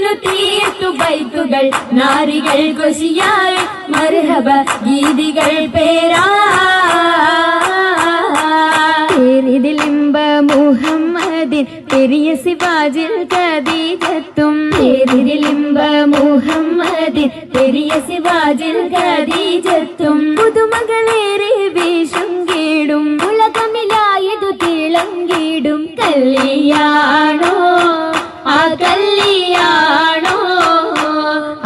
വീണു തീയത്തു ബൈത്തുകൾ നാരികൾ കൊശിയാൽ മർഹബ ഗീതികൾ പേരാ. മുഹമ്മദിൻ പെരിയ സിവാജിൽ ഖദീജത്തും. പേരിതിലിമ്പ മുഹമ്മദിൻ പെരിയ സിവാജിൽ കദീജത്തും പുതുമകളേറെ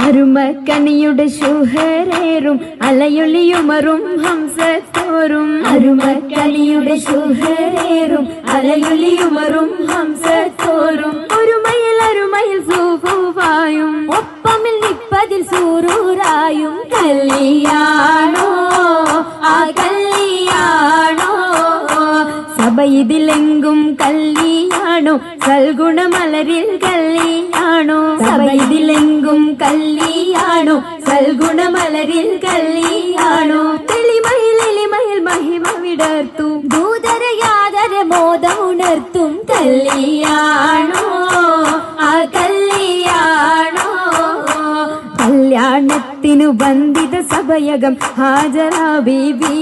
അരുമക്കണിയുടെ ശുഹരേറും അലയൊളിയുമറും ഹംസത്തോറും. അരുമക്കണിയുടെ ശുഹരേറും അലയൊളിയുമറും ഹംസത്തോറും. ഒരു മയിൽ അരുമയിൽ സൂഫായും ഒപ്പമിൽ നിപ്പതിൽ സൂറൂറായും കല്ലിയാണോ ആ കല്ലിയാണോ സഭ ഇതിലെങ്കും കല്യാണോ സൽഗുണമലരിൽ കല്യാണോ സഭ ഇതിലെങ്കും കല്യാണോ സൽഗുണമലരിൽ കല്യാണോ തെളിമയിൽ എളിമയിൽ മഹിമ വിടർത്തും. ദൂതര യാതര മോദമുണർത്തും. കല്ലിയാണോ? ആ കല്യാണോ ಮೀಟಿನು ಬಂದಿದ ಸಭಯಗಂ ಹಾಜರ ಬೀಬಿ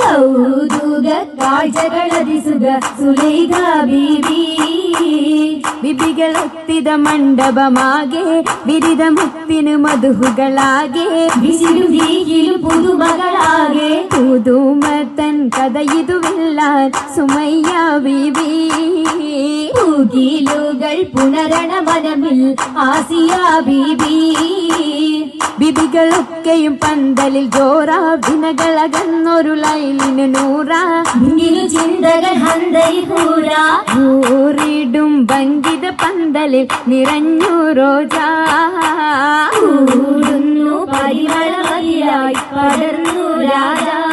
ಹೌದುಗ ಕಾಜಗಳದಿಸುಗ ಸುಲೈಗ ಬೀಬಿ ಬಿಬಿಗಳೊತ್ತಿದ ಮಂಡಪ ಮಾಗೆ ಬಿರಿದ ಮುತ್ತಿನ ಮಧುಹುಗಳಾಗೆ ಬಿಸಿಲು ಹೀಗಿಲು ಪುದುಮಗಳಾಗೆ ಪುದುಮ ತನ್ ಕದಯಿದುವಿಲ್ಲ ಸುಮಯ್ಯ ಬೀಬಿ பூகிலுகள் புனரண மனமில் ஆசியா பீபி ബിബികളൊക്കെയും പന്തലിൽ ജോറ വിനകളകന്നൊരു ലൈലിന് നൂറ. ചിന്തകൾ ഹന്തൈ ഹൂറ ൂറിടും ഭംഗിത പന്തലിൽ നിറഞ്ഞു റോജാ. പരിമളമതിയായി പടർന്നു രാജാ.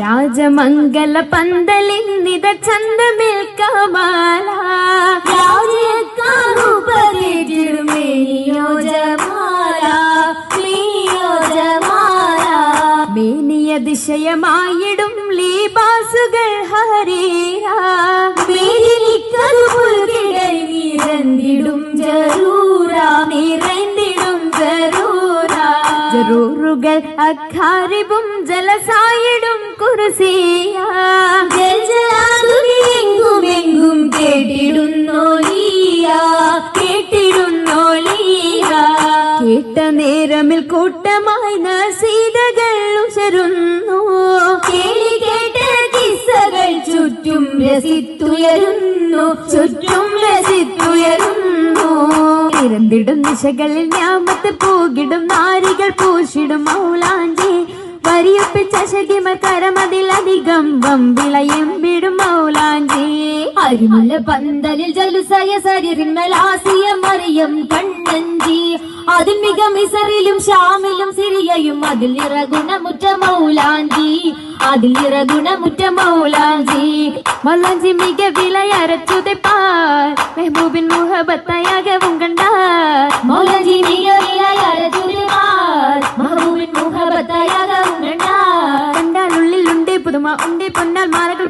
രാജമംഗല പന്തലിൽ നിത ചന്ദമേൽക്കാമാലു കമാല മേനിയ ദിശയമായിടും ലീബാസുകൾ ഹരീര നിറന്തിടും ജറൂറ നിറഞ്ഞിടും ജറൂര ജറൂറുകൾ അഖാരിബും ജലസായിടും കുർസിയ നേരമിൽ കൂട്ടമായി നസീതകൾ ഉശരുന്നു. കേട്ട കിസ്സകൾ ചുറ്റും രസിത്തുയരുന്നു. ചുറ്റും രസിത്തുയരുന്നു. ഇരന്തിടും ദിശകളിൽ ഞാമത്ത് പൂകിടും. നാരികൾ പൂശിടും മൗലാഞ്ചി. വരിയൊപ്പിച്ച ശകിമ കരമതിലധികം വിടും മൗലാഞ്ചി. അരിമല പന്തലിൽ ജലുസയ ആസിയ മറിയം കണ്ണഞ്ചി. അതിൽ മിക മിസറിലും ഷാമിലും സിരിയയും അതിൽ ഇറഗുണമുറ്റ മൗലാഞ്ചി. അതിൽ ഇറഗുണമുറ്റ മൗലാഞ്ചി. മൗലാഞ്ചി മിക വിലയരച്ചുതപ്പാൽ മെഹബൂബിൻ മുഹബത്തയാകവും കണ്ടാൽ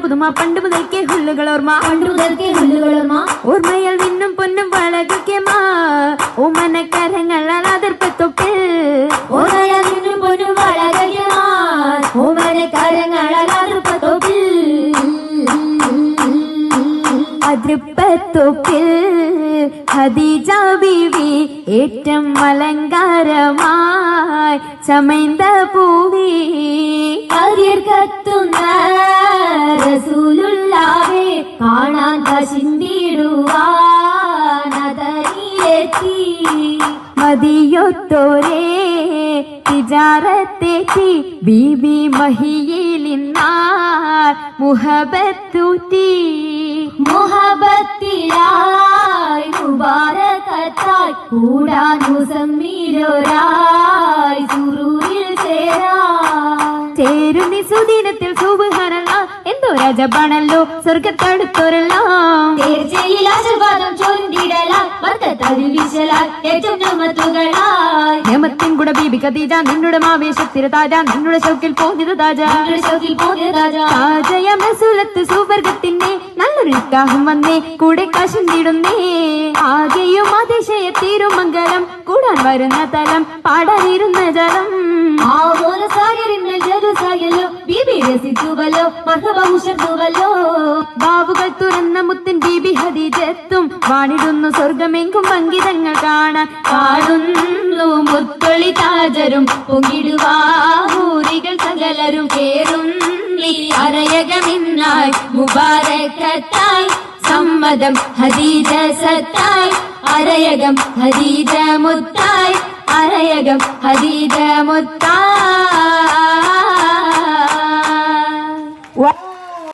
പുതുമ പണ്ട് മുതൽക്കേ ഹുല്ലുകൾ ഓർമ്മ പണ്ടുതൽക്കെ ഹുല്ലുകളുമാ ഓർമ്മയിൽ വിണ്ണും പൊന്നും വളകുക്കമാ ഓമനക്കരങ്ങൾ അതിർപ്പത്തൊപ്പിൽ ഓരയതിനും പൊന്നു വളകയമാർ ഓമനക്കരങ്ങളാർപ്പത്തൊപ്പിൽ അതിർപ്പത്തൊപ്പിൽ ഖദീജ ബീവി ഏറ്റം അലങ്കാരമായി ചമൈന്ത പൂവി അരിയർ കത്തുന്ന റസൂലുള്ളാവേ കാണാൻ കശിന്തിടുവാനതരിലെത്തി മതിയൊത്തോരേ തിജാറത്തെത്തി ബീബി മഹിയിലിന്നാർ മുഹബത്തൂറ്റി മുഹബത്തിലായി മുബാരകത്തായി കൂടാനു മുസമ്മീരൊരായി സുറൂരിൽ ചേരാ. ചേരുന്നി സുദിനത്തിൽ സുബുഹാനല്ല എന്തോ രാജബാണല്ലോ സ്വർഗത്തടുത്തൊരെല്ലാം ആശീർവാദം വിശലാൽ ഏറ്റവും കൂടെ ബീബി നിന്നുടെ താജ നിന്നുടെ താജ. താജയ മസൂലത്ത് സുവർഗത്തിന്റെ നല്ലൊരു ഉത്സാഹം വന്നേ കൂടെ കാശുണ്ടിടുന്നേ ആകെയും അതിശയ തിരുമംഗലം കൂടാൻ വരുന്ന തലം പാടാനിരുന്ന ജലം. ആവോല സാഗരിന്നൽ ജരുസായല്ലോ ബീബി രസിച്ചുവല്ലോ മർഹബ ഉഷർത്തുവല്ലോ ബാവുകൾ തുറന്ന മുത്തൻ ബീബി ഹദീജത്തും വാണിടുന്നു സ്വർഗമെങ്കും പങ്കിതങ്ങൾ കാണാൻ. കാണുന്നു മുത്തൊളി താജരും പൊങ്കിടുവാഹൂരികൾ സകലരും കേറും. നീ മുബാരക്കത്തായി സമ്മതം ഹദീജ സത്തായി അരയകം ഹദീജ മുത്തായി. അരയകം ഹദീജ മുത്തായി